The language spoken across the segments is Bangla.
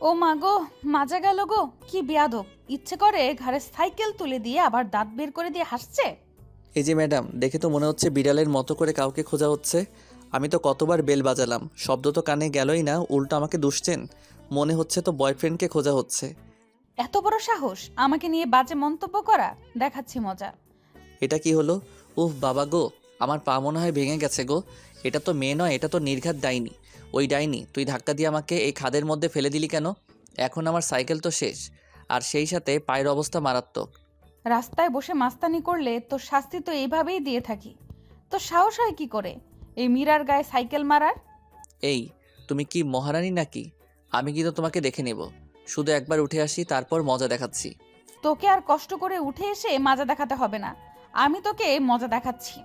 ও মা গো মাজা গেল গো। কি বেয়াদব। ইচ্ছে করে ঘাড়ে সাইকেল তুলে দিয়ে আবার দাঁত বের করে দিয়ে হাসছে? এই যে ম্যাডাম দেখে তো মনে হচ্ছে বিড়ালের মতো করে কাউকে খোঁজা হচ্ছে। আমি তো কতবার বেল বাজালাম শব্দ তো কানে গেলই না উল্টো আমাকে দুষছেন। মনে হচ্ছে তো বয়ফ্রেন্ডকে খোঁজা হচ্ছে। এত বড় সাহস আমাকে নিয়ে বাজে মন্তব্য করা দেখাচ্ছি মজা। এটা কি হলো? উফ বাবা গো আমার পা মনে হয় ভেঙে গেছে গো। এটা তো মেয়ে নয় এটা তো নির্ঘাত ডাইনি। ওই ডাইনি তুই ধাক্কা দিয়ে আমাকে এই খাদের মধ্যে ফেলে দিলি কেন? এখন আমার সাইকেল তো শেষ। আর সেই সাথে পায়ের অবস্থা মারাত্মক। রাস্তায় বসে মাস্তানি করলে তোর শাস্তি তো এইভাবেই দিয়ে থাকি। তো সাহস হয় কি করে? এই মীরার গায়ে সাইকেল মারার? এই তুমি কি মহারানী নাকি? আমি কিন্তু তোমাকে দেখে নেব। শুধু একবার উঠে আসি তারপর মজা দেখাচ্ছি। তোকে আর কষ্ট করে উঠে এসে মাজা দেখাতে হবে না। আমি তোকে মজা দেখাচ্ছি।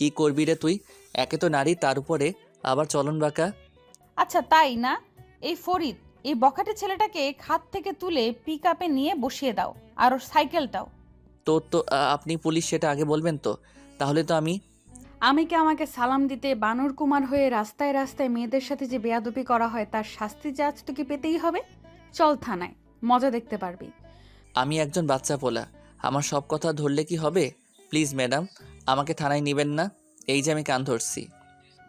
কি করবি রে তুই? একে তো নারী তার উপরে আবার চলন বাঁকা। আচ্ছা তাই না? এই ফরিদ এই বখাটে ছেলেটাকে খাত থেকে তুলে পিক আপে নিয়ে বসিয়ে দাও আর ওর সাইকেলটাও। তো তো আ, আপনি পুলিশ সেটা আগে বলবেন তো? তাহলে তো আমি আমি কি আমাকে সালাম দিতে বানর কুমার হয়ে রাস্তায় রাস্তায় মেয়েদের সাথে যে বেয়াদবি করা হয় তার শাস্তি যে আজ তোকে পেতেই হবে? চল থানায় মজা দেখতে পারবি। আমি একজন বাচ্চা পোলা আমার সব কথা ধরলে কি হবে? প্লিজ ম্যাডাম আমাকে থানায় নেবেন না এই যে আমি কান ধরছি।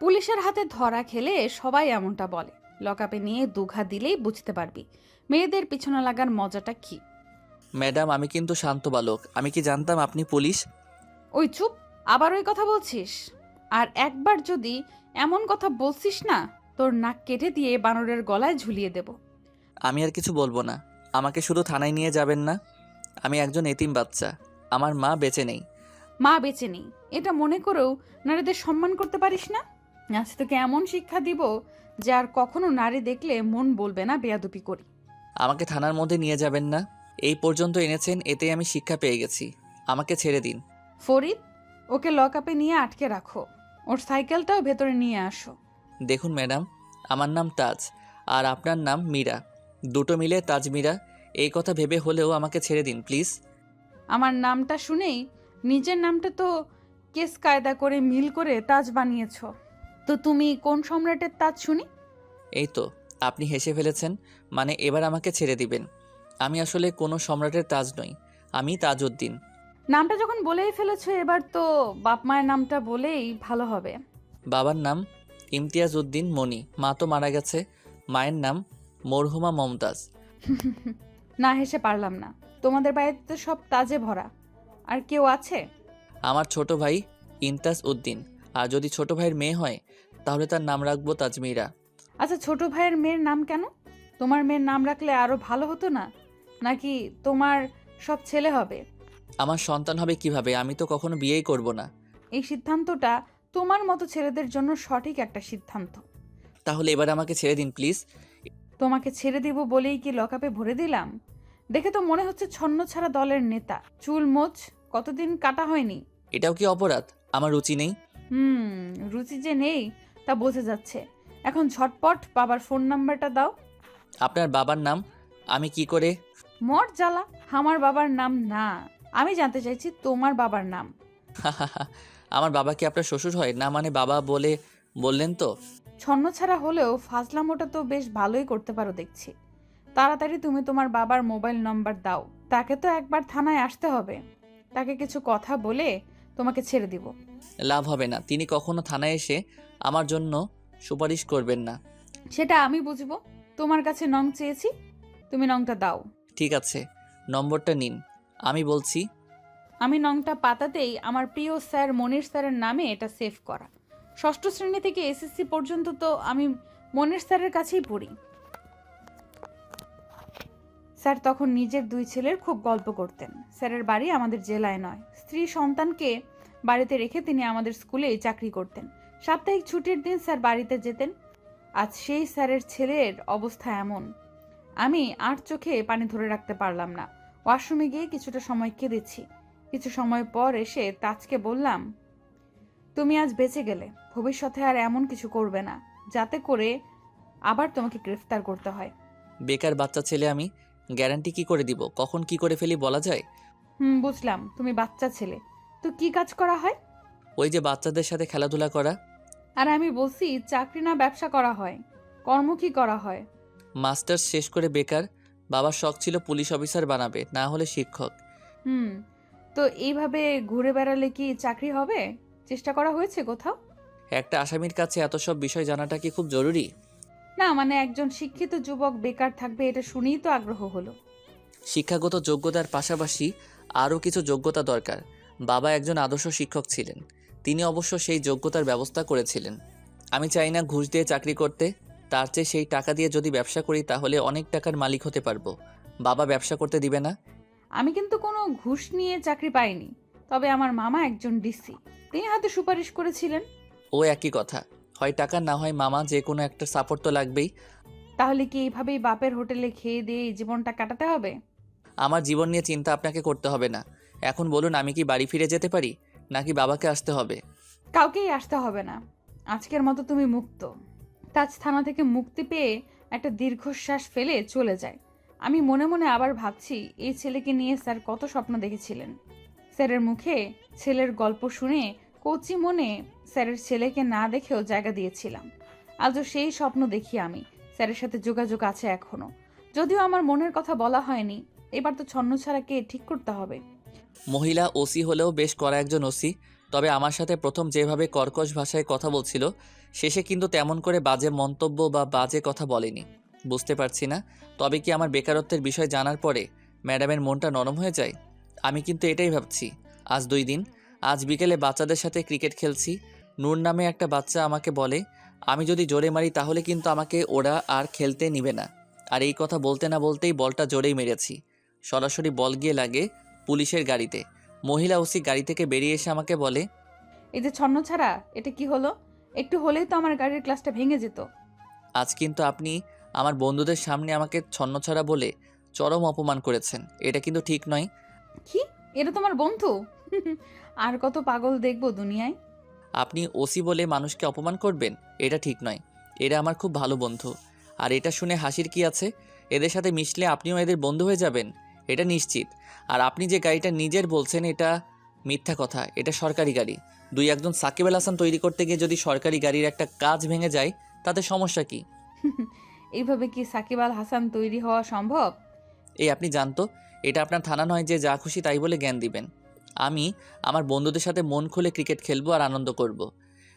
পুলিশের হাতে ধরা খেলে সবাই এমনটা বলে। লকআপে নিয়ে দুঘা দিলেই বুঝতে পারবি মেয়েদের পিছনে লাগার মজাটা কি? ম্যাডাম আমি কিন্তু শান্ত বালক আমি কি জানতাম আপনি পুলিশ? ওই চুপ আবার ওই কথা বলছিস? আর একবার যদি এমন কথা বলছিস না তোর নাক কেটে দিয়ে বানরের গলায় ঝুলিয়ে দেব। আমি আর কিছু বলব না আমাকে শুধু থানায় নিয়ে যাবেন না। আমি একজন এতিম বাচ্চা আমার মা বেঁচে নেই। মা বেঁচে নেই। এটা মনে করেও নারীদের সম্মান করতে পারিস না? আজ তোকে এমন শিক্ষা দিব যে আর কখনো নারী দেখলে মন বলবে না বেয়াদুপি করি। আমাকে থানার মধ্যে নিয়ে যাবেন না। এই পর্যন্ত এনেছেন এতে আমি শিক্ষা পেয়ে গেছি। আমাকে ছেড়ে দিন। ফরিদ ওকে লক আপে নিয়ে আটকে রাখো। ওর সাইকেলটাও ভেতরে নিয়ে আসো। দেখুন ম্যাডাম আমার নাম তাজ আর আপনার নাম মীরা। দুটো মিলে তাজ মীরা এই কথা ভেবে হলেও আমাকে ছেড়ে দিন প্লিজ। আমার নামটা শুনেই নিজের নামটা তো কেস কায়দা করে মিল করে তাজ বানিয়েছ। তো তুমি কোন সম্রাটের তাজ শুনি? এই তো আপনি হেসে ফেলেছেন মানে এবার আমাকে ছেড়ে দিবেন। আমি আসলে কোনো সম্রাটের তাজ নই আমি তাজউদ্দিন। নামটা যখন বলেই ফেলেছো এবার তো বাপ মায়ের নামটা বলেই ভালো হবে। বাবার নাম ইমতিয়াজ উদ্দিন মনি মা তো মারা গেছে মায়ের নাম মরহুমা মমতাজ। না হেসে পারলাম না তোমাদের বাড়িতে তো সব তাজে ভরা। আর কেউ আছে? আমার ছোট ভাই ইমতাজ উদ্দিন। আর যদি ছোট ভাইয়ের মেয়ে হয় তাহলে তার নাম রাখব তাজমিরা। আচ্ছা ছোট ভাইয়ের মেয়ের নাম কেন? তোমার মেয়ের নাম রাখলে আরও ভালো হতো না? নাকি তোমার সব ছেলে হবে? আমার সন্তান হবে কীভাবে? আমি তো কখনো বিয়েই করব না। এই সিদ্ধান্তটা তোমার মতো ছেলেদের জন্য সঠিক একটা সিদ্ধান্ত। তাহলে এবার আমাকে ছেড়ে দিন প্লিজ। তোমাকে ছেড়ে দিব বলেই কি লকআপে ভরে দিলাম? দেখে তো মনে হচ্ছে ছন্ন ছাড়া দলের নেতা। চুল মোচ কতদিন কাটা হয়নি? এটাও কি অপরাধ? আমার রুচি নেই। হুম রুচি যে নেই তা বোঝা যাচ্ছে। এখন ঝটপট বাবার ফোন নাম্বারটা দাও। আপনার বাবার নাম? আমি কি করে? মর জ্বালা আমার বাবার নাম না। আমি জানতে চাইছি তোমার বাবার নাম। আমার বাবা কি আপনার শ্বশুর হয়? না মানে বাবা বলে বললেন তো? ছন্ন ছাড়া হলেও ফাজলামোটা তো বেশ ভালোই করতে পারো দেখছি। তাড়াতাড়ি তুমি তোমার বাবার মোবাইল নাম্বার দাও। তাকে তো একবার থানায় আসতে হবে। তাকে কিছু কথা বলে তোমাকে ছেড়ে দিব। লাভ হবে না। তিনি কখনো থানায় এসে আমার জন্য সুপারিশ করবেন না। সেটা আমি বুঝব। তোমার কাছে নং চেয়েছি তুমি নংটা দাও। ঠিক আছে নম্বরটা নিন। আমি বলছি আমি নংটা পাতাতেই আমার প্রিয় স্যার মনির স্যারের নামে এটা সেভ করা। ষষ্ঠ শ্রেণি থেকে এসএসসি পর্যন্ত তো আমি মনির স্যারের কাছেই পড়ি। স্যার, তখন নিজের দুই ছেলের খুব গল্প করতেন। স্যারের বাড়ি আমাদের জেলায় নয়। স্ত্রী সন্তানকে বাড়িতে রেখে তিনি আমাদের স্কুলেই চাকরি করতেন। সাপ্তাহিক ছুটির দিন স্যার বাড়িতে যেতেন। আজ সেই স্যারের ছেলের অবস্থা এমন। আমি আর চোখে পানি ধরে রাখতে পারলাম না। ওয়াশরুমে গিয়ে কিছুটা সময় কেঁদেছি। কিছু সময় পর এসে তাজকে বললাম, তুমি আজ বেঁচে গেলে। ভবিষ্যতে আর এমন কিছু করবে না। যাতে করে আবার তোমাকে গ্রেফতার করতে হয়। বেকার বাচ্চা ছেলে আমি গ্যারান্টি কি করে দিব? কখন কি করে ফেলি বলা যায়? হুম বুঝলাম। তুমি বাচ্চা ছেলে। তো কি কাজ করা হয়? ওই যে বাচ্চাদের সাথে খেলাধুলা করা। আর আমি বলছি চাকরি না ব্যবসা করা হয়। কর্ম কি করা হয়? মাস্টার্স শেষ করে বেকার। বাবার শখ ছিল পুলিশ অফিসার বানাবে না হলে শিক্ষক। হুম তো এইভাবে ঘুরে বেড়ালে কি চাকরি হবে? চেষ্টা করা হয়েছে কোথাও? একটা আসামির কাছে এত সব বিষয় জানাটা কি খুব জরুরি? না মানে একজন শিক্ষিত যুবক বেকার থাকবে এটা শুনেই তো আগ্রহ হলো। শিক্ষাগত যোগ্যতার পাশাপাশি আরও কিছু যোগ্যতা দরকার। বাবা একজন আদর্শ শিক্ষক ছিলেন। তিনি অবশ্য সেই যোগ্যতার ব্যবস্থা করেছিলেন। আমি চাই না ঘুষ দিয়ে চাকরি করতে। তার চেয়ে সেই টাকা দিয়ে যদি ব্যবসা করি তাহলে অনেক টাকার মালিক হতে পারব। বাবা ব্যবসা করতে দিবে না? আমি কিন্তু কোনো ঘুষ নিয়ে চাকরি পাইনি। তবে আমার মামা একজন ডিসি। তিনি হয়তো সুপারিশ করেছিলেন। ও একই কথা। হয় টাকা না হয় মামা যে কোনো একটা সাপোর্ট তো লাগবেই। তাহলে কি এইভাবেই বাপের হোটেলে খেয়ে দিয়ে এই জীবনটা কাটাতে হবে? আমার জীবন নিয়ে চিন্তা আপনাকে করতে হবে না। এখন বলুন আমি কি বাড়ি ফিরে যেতে পারি নাকি বাবাকে আসতে হবে? কাউকেই আসতে হবে না। আজকের মতো তুমি মুক্ত। তাজ থানা থেকে মুক্তি পেয়ে একটা দীর্ঘশ্বাস ফেলে চলে যায়। আমি মনে মনে আবার ভাবছি এই ছেলেকে নিয়ে স্যার কত স্বপ্ন দেখেছিলেন। স্যারের মুখে ছেলের গল্প শুনে কচি মনে স্যারের ছেলেকে না দেখেও জায়গা দিয়েছিলাম। আজও সেই স্বপ্ন দেখি আমি, স্যারের সাথে যোগাযোগ আছে এখনও। যদিও আমার মনের কথা বলা হয়নি, এবার তো ছন্ন ছাড়াকে ঠিক করতে হবে। মহিলা ওসি হলেও বেশ করা একজন ওসি, তবে আমার সাথে প্রথম যেভাবে কর্কশ ভাষায় কথা বলছিল, শেষে কিন্তু তেমন করে বাজে মন্তব্য বা বাজে কথা বলেনি। বুঝতে পারছি না, তবে কি আমার বেকারত্বের বিষয় জানার পরে ম্যাডামের মনটা নরম হয়ে যায়? আমি কিন্তু এটাই ভাবছি, আজ দুই দিন আজ বিকেলে বাচ্চাদের সাথে ক্রিকেট খেলছি। নূর নামে একটা বাচ্চা আমাকে বলে আমি যদি জোরে মারি তাহলে কিন্তু আমাকে ওরা আর খেলতে নিবে না। আর এই কথা বলতে না বলতেই বলটা জোরেই মেরেছি। সরাসরি বল গিয়ে লাগে পুলিশের গাড়িতে। মহিলা ওসি গাড়ি থেকে বেরিয়ে এসে আমাকে বলে এই যে ছন্ন ছাড়া এটা কি হলো? একটু হলেই তো আমার গাড়ির ক্লাসটা ভেঙে যেত। আজ কিন্তু আপনি আমার বন্ধুদের সামনে আমাকে ছন্নছাড়া বলে চরম অপমান করেছেন। এটা কিন্তু ঠিক নয়। কি? এটা তোমার বন্ধু? আর কত পাগল দেখব দুনিয়ায়? আপনি ওসি বলে মানুষকে অপমান করবেন? এটা ঠিক নয়। এরা আমার খুব ভালো বন্ধু। আর এটা শুনে হাসির কি আছে? এদের সাথে মিশলে আপনিও এদের বন্ধু হয়ে যাবেন? এটা নিশ্চিত। আর আপনি যে গাড়িটা নিজের বলছেন এটা মিথ্যা কথা। এটা সরকারি গাড়ি। দুই একজন সাকিব আল হাসান তৈরি করতে গিয়ে যদি সরকারি গাড়ির একটা কাজ ভেঙে যায় তাতে সমস্যা কি? এইভাবে কি সাকিব আল হাসান তৈরি হওয়া সম্ভব? এই আপনি জানতো এটা আপনার থানা নয় যে যা খুশি তাই বলে জ্ঞান দিবেন। আমি আমার বন্ধুদের সাথে মন খুলে ক্রিকেট খেলব আর আনন্দ করব।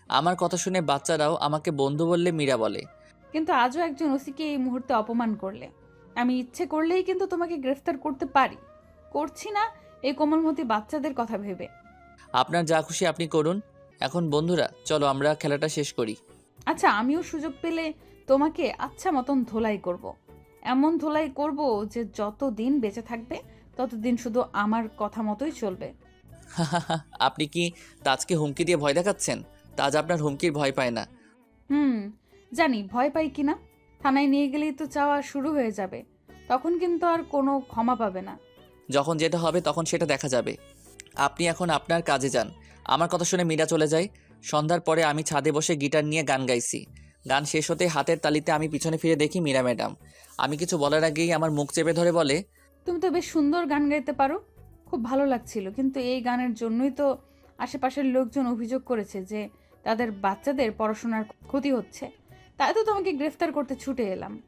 আমার কথা শুনে বাচ্চারাও আমাকে বন্ধু বললে মীরা বলে। কিন্তু আজও একজন ওসিকে এই মুহূর্তে অপমান করলে। আমি ইচ্ছে করলেই কিন্তু তোমাকে গ্রেফতার করতে পারি। করছি না এই কোমলমতি বাচ্চাদের কথা ভেবে। আপনার যা খুশি আপনি করুন। এখন বন্ধুরা চলো আমরা খেলাটা শেষ করি। আচ্ছা আমিও সুযোগ পেলে তোমাকে আচ্ছা মতন ধোলাই করব। এমন ধোলাই করব যে যত দিন বেঁচে থাকবে ততদিন শুধু আমার কথা মতোই চলবে। আপনি কি তাজকে হুমকি দিয়ে ভয় দেখাচ্ছেন? তাজ আপনার হুমকির ভয় পায় না। হুম জানি ভয় পাই কিনা থানায় নিয়ে গেলেই তো চাওয়া শুরু হয়ে যাবে। তখন কিন্তু আর কোনো ক্ষমা পাবে না। যখন যেটা হবে তখন সেটা দেখা যাবে। আপনি এখন আপনার কাজে যান। আমার কথা শুনে মীরা চলে যায়। সন্ধ্যার পরে আমি ছাদে বসে গিটার নিয়ে গান গাইছি। গান শেষ হতে হাতের তালিতে আমি পিছনে ফিরে দেখি মীরা ম্যাডাম। আমি কিছু বলার আগেই আমার মুখ চেপে ধরে বলে তুমি তো বেশ সুন্দর গান গাইতে পারো। খুব ভালো লাগছিল। কিন্তু এই গানের জন্যই তো আশেপাশের লোকজন অভিযোগ করেছে যে তাদের বাচ্চাদের পড়াশোনার ক্ষতি হচ্ছে। তাই তো তোমাকে গ্রেফতার করতে ছুটে এলাম।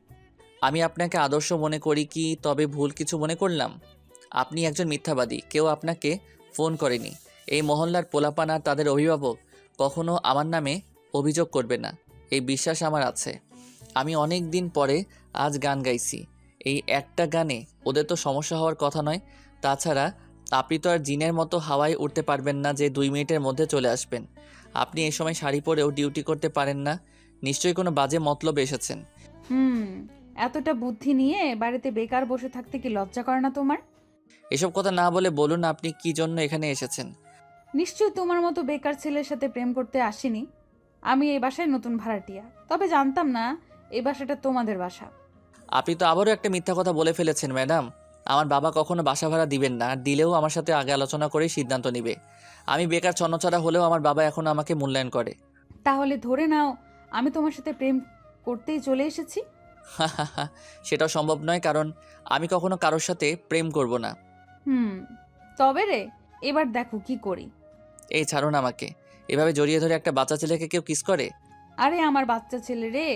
আমি আপনাকে আদর্শ মনে করি কি, তবে ভুল কিছু মনে করলাম। আপনি একজন মিথ্যাবাদী, কেউ আপনাকে ফোন করেনি। এই মহল্লার পোলাপান আর তাদের অভিভাবক কখনো আমার নামে অভিযোগ করবে না। এই বিশ্বাস আমার আছে। আমি অনেক দিন পরে আজ গান গাইছি। এই একটা গানে ওদের তো সমস্যা হওয়ার কথা নয়, তাছাড়া আপনি তো আর জিনের মতো হাওয়ায় উঠতে পারবেন না যে দুই মিনিটের মধ্যে চলে আসবেন। আপনি এই সময় শাড়ি পরেও ডিউটি করতে পারেন না। নিশ্চয়ই কোনো বাজে মতলব এসেছেন। হুম এতটা বুদ্ধি নিয়ে বাড়িতে বেকার বসে থাকতে কি লজ্জা করে না তোমার? এসব কথা না বলে বলুন আপনি কি জন্য এখানে এসেছেন। নিশ্চয়ই তোমার মতো বেকার ছেলের সাথে প্রেম করতে আসিনি। আমি এই বাসায় নতুন ভাড়াটিয়া। তবে জানতাম না এই বাসাটা তোমাদের বাসা। আপনি তো আবারও একটা মিথ্যা কথা বলে ফেলেছেন ম্যাডাম। আমার বাবা কখনো বাসা ভাড়া দিবেন না আর দিলেও আমার সাথে আগে আলোচনা করেই সিদ্ধান্ত নেবে। আমি বেকার ছন্নছাড়া হলেও আমার বাবা এখনও আমাকে মূল্যায়ন করে। তাহলে ধরে নাও আমি তোমার সাথে প্রেম করতেই চলে এসেছি। সেটাও সম্ভব নয় কারণ আমি কখনো কারোর সাথে প্রেম করব না। হুম তবে রে এবার দেখো কি করি। এই ছাড়ুন আমাকে। এভাবে জড়িয়ে ধরে একটা বাচ্চা ছেলেকে কেউ কিস করে? আরে আমার বাচ্চা ছেলে রে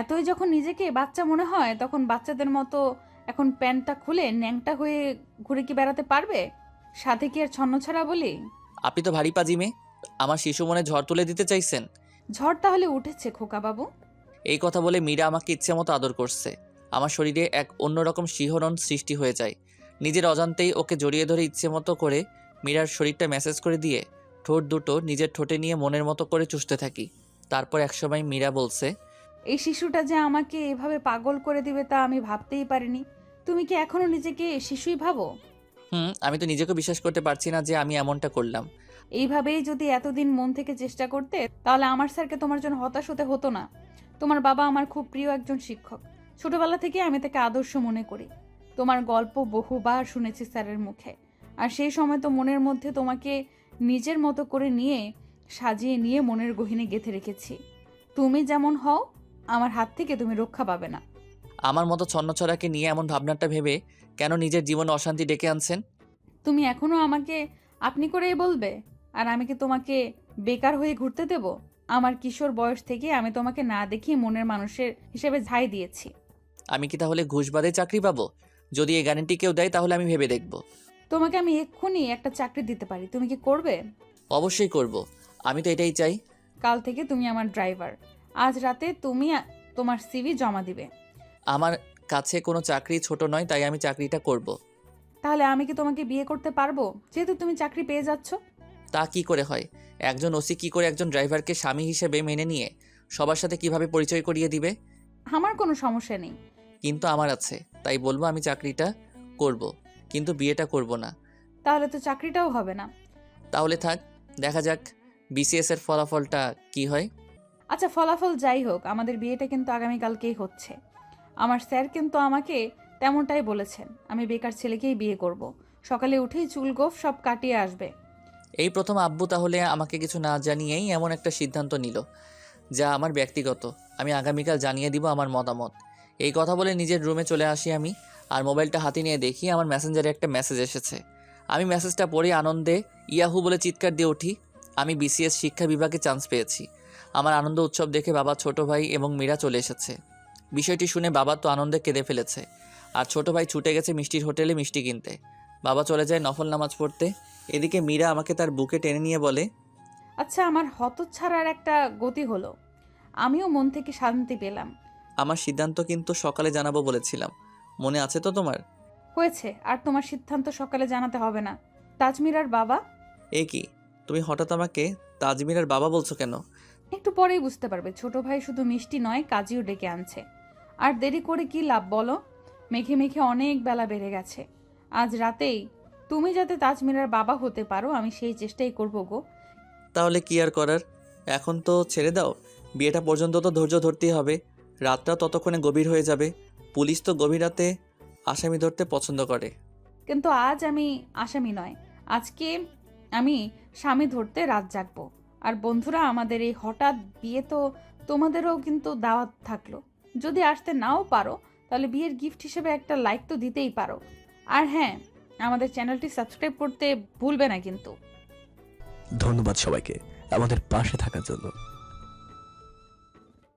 এতই যখন নিজেকে বাচ্চা মনে হয় তখন বাচ্চাদের মতো এখন প্যান্টটা খুলে ন্যাংটা হয়ে ঘুরে কি বেড়াতে পারবে? সাথে কি আর ছন্ন ছাড়া বলি? আপনি তো ভারী পাজি মেয়ে। আমার শিশু মনে ঝড় তুলে দিতে চাইছেন। ঝড় তাহলে উঠেছে খোকা বাবু। এই কথা বলে মীরা আমাকে ইচ্ছে মতো আদর করছে। আমার শরীরে এক অন্যরকম শিহরণ সৃষ্টি হয়ে যায়। নিজের অজান্তেই ওকে জড়িয়ে ধরে ইচ্ছে মতো করে মীরার শরীরটা মেসেজ করে দিয়ে ঠোঁট দুটো নিজের ঠোঁটে নিয়ে মনের মতো করে চুষতে থাকি। তারপর একসময় মীরা বলছে এই শিশুটা যে আমাকে এভাবে পাগল করে দিবে তা আমি ভাবতেই পারিনি। তুমি কি এখনও নিজেকে শিশুই ভাবো? হুম আমি তো নিজেকে বিশ্বাস করতে পারছি না যে আমি এমনটা করলাম। এইভাবেই যদি এতদিন মন থেকে চেষ্টা করতে তাহলে আমার স্যারকে তোমার জন্য হতাশ হতে হতো না। তোমার বাবা আমার খুব প্রিয় একজন শিক্ষক। ছোটবেলা থেকে আমি তাকে আদর্শ মনে করি। তোমার গল্প বহুবার শুনেছি স্যারের মুখে। আর সেই সময় তো মনের মধ্যে তোমাকে নিজের মতো করে নিয়ে সাজিয়ে নিয়ে মনের গহিনে গেঁথে রেখেছি। তুমি যেমন হও আমার হাত থেকে তুমি রক্ষা পাবে না। আমার মতো ছন্নছড়াকে নিয়ে এমন ভাবনাটা ভেবে কেন নিজের জীবনে অশান্তি ডেকে আনছেন? তুমি এখনও আমাকে আপনি করেই বলবে? আর আমি কি তোমাকে বেকার হয়ে ঘুরতে দেব? আমার কিশোর বয়স থেকে আমি তোমাকে না দেখিয়ে মনের মানুষের হিসেবে ঝাই দিয়েছি। আমি কি তাহলে ঘুষ বাদে চাকরি পাবো? যদি এই গ্যারেন্টি কেউ দেয় তাহলে আমি ভেবে দেখব। তোমাকে আমি এক্ষুনি একটা চাকরি দিতে পারি। তুমি কি করবে? অবশ্যই করব। আমি তো এটাই চাই। কাল থেকে তুমি আমার ড্রাইভার। আজ রাতে তুমি তোমার সিভি জমা দিবে। আমার কাছে কোনো চাকরি ছোট নয় তাই আমি চাকরিটা করব। তাহলে আমি কি তোমাকে বিয়ে করতে পারব? যেহেতু তুমি চাকরি পেয়ে যাচ্ছ। তা কি করে হয়? একজন ওসি কি করে একজন ড্রাইভারকে স্বামী হিসেবে মেনে নিয়ে সবার সাথে কীভাবে পরিচয় করিয়ে দিবে? আমার কোনো সমস্যা নেই। কিন্তু আমার আছে তাই বলব আমি চাকরিটা করব। কিন্তু বিয়েটা করব না। তাহলে তো চাকরিটাও হবে না। তাহলে থাক দেখা যাক বিসিএস এর ফলাফলটা কি হয়। আচ্ছা ফলাফল যাই হোক, আমাদের বিয়েটা কিন্তু আগামীকালকেই হচ্ছে। আমার স্যার কিন্তু আমাকে তেমনটাই বলেছেন, আমি বেকার ছেলেকেই বিয়ে করব। সকালে উঠেই চুল গোফ সব কাটিয়ে আসবে। এই প্রথম আব্বু তাহলে আমাকে কিছু না জানিয়েই এমন একটা সিদ্ধান্ত নিল, যা আমার ব্যক্তিগত। আমি আগামীকাল জানিয়ে দিব আমার মতামত। এই কথা বলে নিজের রুমে চলে আসি আমি, আর মোবাইলটা হাতে নিয়ে দেখি আমার মেসেঞ্জারে একটা মেসেজ এসেছে। আমি মেসেজটা পড়ে আনন্দে ইয়াহু বলে চিৎকার দিয়ে উঠি আমি বিসিএস শিক্ষা বিভাগে চান্স পেয়েছি। আমার আনন্দ উৎসব দেখে বাবা ছোট ভাই এবং মীরা চলে এসেছে। বিষয়টি শুনে বাবা তো আনন্দে কেঁদে ফেলেছে। আর ছোট ভাই ছুটে গেছে মিষ্টির হোটেলে মিষ্টি কিনতে। বাবা চলে যায় নফল নামাজ পড়তে। এদিকে মীরা আমাকে তার বুকে টেনে নিয়ে বলে আচ্ছা আমার হতচ্ছাড়ার একটা গতি হলো। আমিও মন থেকে শান্তি পেলাম। আমার সিদ্ধান্ত কিন্তু সকালে জানাব বলেছিলাম। মনে আছে তো তোমার? হয়েছে আর তোমার সিদ্ধান্ত সকালে জানাতে হবে না। তাজমিরার বাবা? এ কি? তুমি হঠাৎ আমাকে তাজমিরার বাবা বলছো কেন? একটু পরেই বুঝতে পারবে। ছোট ভাই শুধু মিষ্টি নয় কাজিও ডেকে আনছে। আর দেরি করে কি লাভ বলো? মেঘে মেঘে অনেক বেলা বেড়ে গেছে। আজ রাতেই তুমি যাতে তাজমিরার বাবা হতে পারো আমি সেই চেষ্টাই করব গো। তাহলে কি আর করার? এখন তো ছেড়ে দাও। বিয়েটা পর্যন্ত তো ধৈর্য ধরতেই হবে। রাতটা ততক্ষণে গভীর হয়ে যাবে। পুলিশ তো গভীর রাতে আসামি ধরতে পছন্দ করে। কিন্তু আজ আমি আসামি নয়। আজকে আমি স্বামী ধরতে রাত জাগবো। আর বন্ধুরা, আমাদের এই হঠাৎ বিয়ে তো তোমাদেরও কিন্তু দাওয়াত থাকল। যদি আসতে নাও পারো, তাহলে বিয়ের গিফট হিসেবে একটা লাইক তো দিতেই পারো। আর হ্যাঁ আমাদের চ্যানেলটি সাবস্ক্রাইব করতে ভুলবে না কিন্তু। ধন্যবাদ সবাইকে আমাদের পাশে থাকার জন্য।